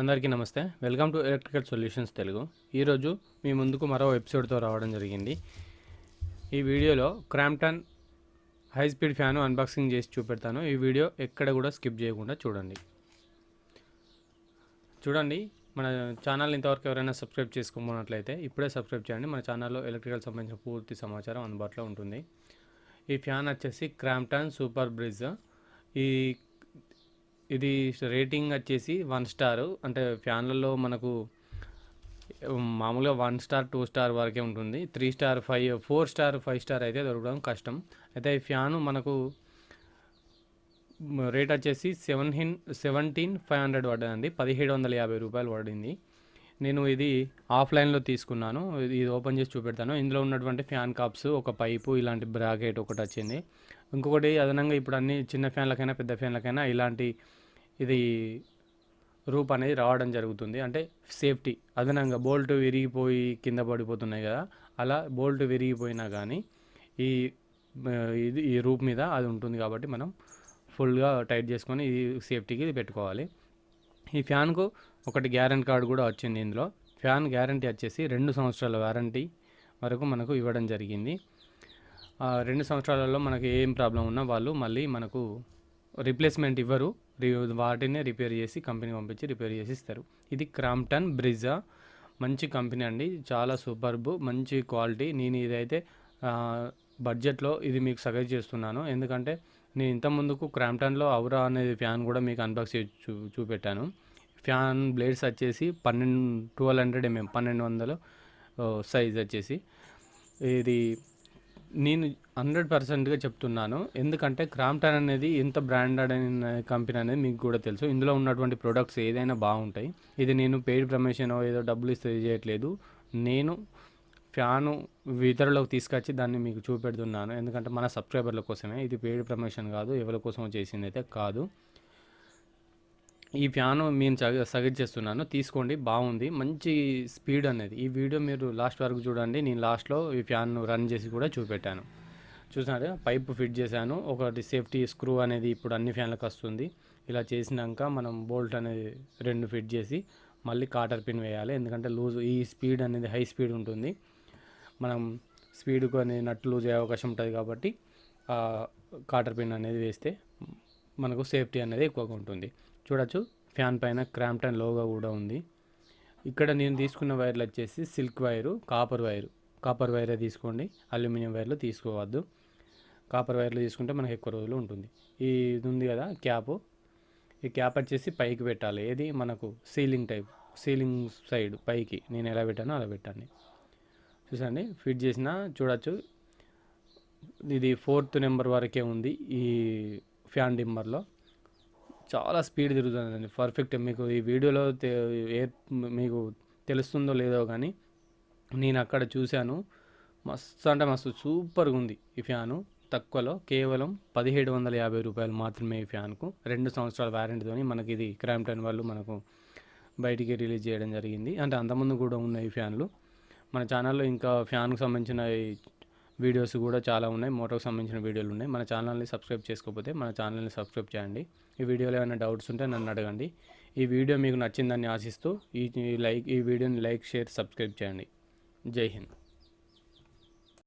అందరికీ నమస్తే. Welcome to electrical solutions Telugu. ఈరోజు మీ ముందుకు మరో ఎపిసోడ్తో రావడం జరిగింది. ఈ వీడియోలో Crompton high speed fan unboxing చేసి చూపెడతాను. ఈ వీడియో ఎక్కడ కూడా స్కిప్ చేయకుండా చూడండి. చూడండి మన ఛానల్ ఇంతవరకు ఎవరైనా సబ్స్క్రైబ్ చేసుకోమన్నట్లయితే ఇప్పుడే సబ్స్క్రైబ్ చేయండి. మన ఛానల్లో ఎలక్ట్రికల్ సంబంధించిన పూర్తి సమాచారం అందుబాటులో ఉంటుంది. ఈ ఫ్యాన్ వచ్చేసి క్రాంప్టన్ సూపర్ బ్రిడ్జ్. ఈ ఇది రేటింగ్ వచ్చేసి వన్ స్టార్. అంటే ఫ్యాన్లలో మనకు మామూలుగా వన్ స్టార్ టూ స్టార్ వరకే ఉంటుంది. Three star five four star five star అయితే దొరకడం కష్టం. అయితే ఈ ఫ్యాను మనకు రేట్ వచ్చేసి సెవెన్ హిన్ సెవెంటీన్ ఫైవ్ హండ్రెడ్ పడ్డదండి. పదిహేడు వందల యాభై రూపాయలు పడింది. నేను ఇది ఆఫ్లైన్లో తీసుకున్నాను. ఇది ఓపెన్ చేసి చూపెడతాను. ఇందులో ఉన్నటువంటి ఫ్యాన్ కాప్స్ ఒక పైపు ఇలాంటి బ్రాకెట్ ఒకటి వచ్చింది. ఇంకొకటి అదనంగా ఇప్పుడు అన్ని చిన్న ఫ్యాన్లకైనా పెద్ద ఫ్యాన్లకైనా ఇలాంటి ఇది రూప్ అనేది రావడం జరుగుతుంది. అంటే సేఫ్టీ అదనంగా బోల్ట్ విరిగిపోయి కింద పడిపోతున్నాయి కదా అలా బోల్ట్ విరిగిపోయినా కానీ ఈ ఇది ఈ రూప్ మీద అది ఉంటుంది కాబట్టి మనం ఫుల్గా టైట్ చేసుకొని ఈ సేఫ్టీకి ఇది పెట్టుకోవాలి. ఈ ఫ్యాన్కు ఒకటి గ్యారెంటీ కార్డు కూడా వచ్చింది ఇందులో. ఫ్యాన్ గ్యారంటీ వచ్చేసి రెండు సంవత్సరాల వారంటీ వరకు మనకు ఇవ్వడం జరిగింది. రెండు సంవత్సరాలలో మనకి ఏం ప్రాబ్లం ఉన్నా వాళ్ళు మళ్ళీ మనకు రిప్లేస్మెంట్ ఇవ్వరు. వాటినే రిపేర్ చేసి కంపెనీ పంపించి రిపేర్ చేసి ఇస్తారు ఇది క్రాంప్టన్ బ్రిజా మంచి కంపెనీ అండి. చాలా సూపర్బ్ మంచి క్వాలిటీ. నేను ఇదైతే బడ్జెట్లో ఇది మీకు సజెస్ట్ చేస్తున్నాను. ఎందుకంటే నేను ఇంత ముందుకు క్రాంప్టన్లో అవురా అనేది ఫ్యాన్ కూడా మీకు అన్బాక్స్ చేసి చూ చూపెట్టాను. ఫ్యాన్ బ్లేడ్స్ వచ్చేసి పన్నెండు ట్వెల్వ్ హండ్రెడ్ ఎంఎం పన్నెండు వందలు సైజ్ వచ్చేసి. ఇది నేను హండ్రెడ్ పర్సెంట్గా చెప్తున్నాను. ఎందుకంటే క్రాంప్టన్ అనేది ఎంత బ్రాండెడ్ అయిన కంపెనీ అనేది మీకు కూడా తెలుసు. ఇందులో ఉన్నటువంటి ప్రొడక్ట్స్ ఏదైనా బాగుంటాయి. ఇది నేను పెయిడ్ ప్రమోషన్ ఏదో డబ్బులు ఇస్తే చేయట్లేదు. నేను ఫ్యాను ఇతరులకు తీసుకొచ్చి దాన్ని మీకు చూపెడుతున్నాను. ఎందుకంటే మన సబ్స్క్రైబర్ల కోసమే. ఇది పెయిడ్ ప్రమోషన్ కాదు. ఎవరి కోసం చేసింది అయితే కాదు. ఈ ఫ్యాను నేను సజెస్ట్ చేస్తున్నాను. తీసుకోండి బాగుంది మంచి స్పీడ్ అనేది. ఈ వీడియో మీరు లాస్ట్ వరకు చూడండి. నేను లాస్ట్లో ఈ ఫ్యాన్ రన్ చేసి కూడా చూపెట్టాను. చూసినట్టు పైప్ ఫిట్ చేశాను. ఒకటి సేఫ్టీ స్క్రూ అనేది ఇప్పుడు అన్ని ఫ్యాన్లకు వస్తుంది. ఇలా చేసినాక మనం బోల్ట్ అనేది రెండు ఫిట్ చేసి మళ్ళీ కాటర్ పిన్ వేయాలి. ఎందుకంటే లూజ్ ఈ స్పీడ్ అనేది హై స్పీడ్ ఉంటుంది. మనం స్పీడ్ అనేది నట్ లూజ్ అయ్యే అవకాశం ఉంటుంది కాబట్టి కాటర్ పిన్ అనేది వేస్తే మనకు సేఫ్టీ అనేది ఎక్కువగా ఉంటుంది. చూడొచ్చు. ఫ్యాన్ పైన క్రాంప్టన్ లోగో కూడా ఉంది. ఇక్కడ నేను తీసుకున్న వైర్లు వచ్చేసి silk wire copper wire. Copper వైరే తీసుకోండి. అల్యూమినియం వైర్లు తీసుకోవద్దు. కాపర్ వైర్లు తీసుకుంటే మనకు ఎక్కువ రోజులు ఉంటుంది. ఈ ఇది ఉంది కదా క్యాప్. ఈ క్యాప్ వచ్చేసి పైకి పెట్టాలి. ఏది? మనకు సీలింగ్ టైప్ సీలింగ్ సైడ్ పైకి. నేను ఎలా పెట్టానో అలా పెట్టండి. చూసండి. ఫిట్ చేసిన చూడొచ్చు. ఇది ఫోర్త్ నెంబర్ వరకే ఉంది ఈ ఫ్యాన్ డిమ్మర్లో చాలా స్పీడ్ తిరుగుతుందండి. పర్ఫెక్ట్ మీకు ఈ వీడియోలో ఏ మీకు తెలుస్తుందో లేదో కానీ నేను అక్కడ చూశాను. మస్తు అంటే మస్తు సూపర్గా ఉంది ఈ ఫ్యాను. తక్కువలో కేవలం పదిహేడు వందల యాభై రూపాయలు మాత్రమే ఈ ఫ్యాన్కు. రెండు సంవత్సరాల వారంటీతోని మనకి ఇది క్రాంప్టన్ వాళ్ళు మనకు బయటికి రిలీజ్ చేయడం జరిగింది. అంటే అంతకుముందు కూడా ఉన్నాయి ఈ ఫ్యాన్లు. మన ఛానల్లో ఇంకా ఫ్యాన్కు సంబంధించిన వీడియోస్ కూడా చాలా ఉన్నాయి. మోటార్కి సంబంధించిన వీడియోలు ఉన్నాయి. మన ఛానల్ని సబ్స్క్రైబ్ చేసుకోకపోతే మన ఛానల్ని సబ్స్క్రైబ్ చేయండి. ఈ వీడియోలో ఏమైనా డౌట్స్ ఉంటే నన్ను అడగండి. ఈ వీడియో మీకు నచ్చిందని ఆశిస్తూ ఈ ఈ లైక్ ఈ వీడియోని లైక్ షేర్ సబ్స్క్రైబ్ చేయండి. జై హింద్.